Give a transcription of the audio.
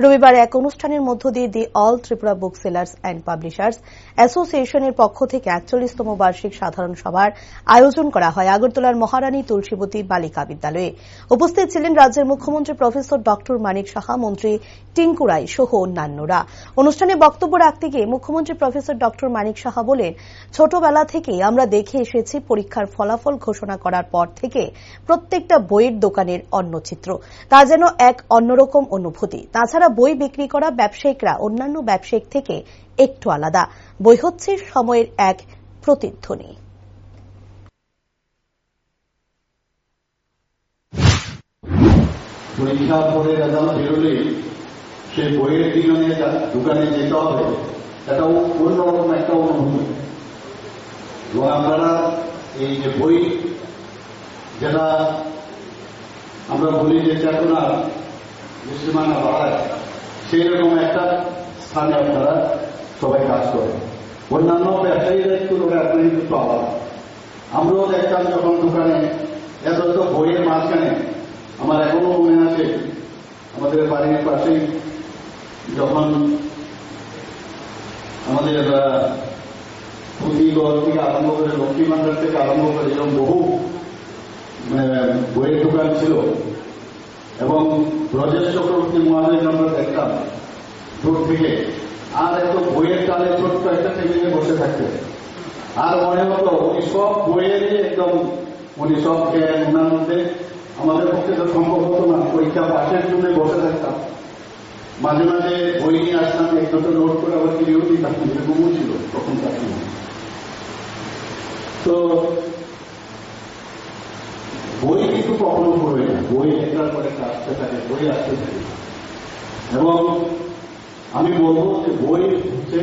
রবিবার এক অনুষ্ঠানের মধ্য দিয়ে the all Tripura book sellers and publishers অ্যাসোসিয়েশনের পক্ষ থেকে একচল্লিশতম বার্ষিক সাধারণ সভার আয়োজন করা হয় আগরতলার মহারানী তুলসীবতী বালিকা বিদ্যালয়ে। উপস্থিত ছিলেন রাজ্যের মুখ্যমন্ত্রী প্রফেসর ডক্টর মানিক সাহা, মন্ত্রী টিঙ্কু রাই সহ অন্যান্যরা। অনুষ্ঠানে বক্তব্য রাখতে গিয়ে মুখ্যমন্ত্রী প্রফেসর ডক্টর মানিক সাহা বলেন, ছোটবেলা থেকেই আমরা দেখে এসেছি পরীক্ষার ফলাফল ঘোষণা করার পর থেকে প্রত্যেকটা বইয়ের দোকানের অন্য চিত্র তা যেন এক অন্যরকম অনুভূতি। তাছাড়া বই বিক্রি করা ব্যবসায়িকরা অন্যান্য ব্যবসায়িক থেকে একটু আলাদা। বই হচ্ছে সময়ের এক প্রতিধ্বনি। সে বইয়ের দোকানে যেতে হবে এটাও অন্যরকম একটা অনুভূতি। আপনারা এই যে বই, যেটা আমরা বলি যে চেতনা বাড়ায় সেই রকম একটা স্থানে আপনারা সবাই কাজ করেন। অন্যান্য ব্যবসায়ীরা একটু আপনার একটু আলাদা আমরাও দেখতাম যখন দোকানে এত এত বইয়ের মাঝখানে আমার এখনও মনে আছে আমাদের বাড়ির পাশেই যখন আমাদের পুঁথিগড় থেকে আরম্ভ করে লক্ষ্মী ভান্ডার থেকে আরম্ভ করে এরকম বহু মানে, বইয়ের দোকান ছিল এবং ব্রজেশ চক্রবর্তী মহাদেব আমরা দেখতাম দূর থেকে আর এত বইয়ের তালে ছোট্ট একটা টেবিলে বসে থাকতেন আর মনে হতো, উনি সব বইয়েরই একদম, উনি সব জ্ঞান ওনার মধ্যে আমাদের পক্ষে তো সম্ভব হতো না, পরীক্ষা পাশের জন্য বসে থাকতাম। মাঝে মাঝে বই নিয়ে আসতাম এক দুটো নোট করে আবার কিনেও দিতাম এরকমও ছিল তখন সময়। তো বই কিন্তু কখনো একটা আসতে থাকে বই আসতে থাকে। এবং আমি বলব যে বই হচ্ছে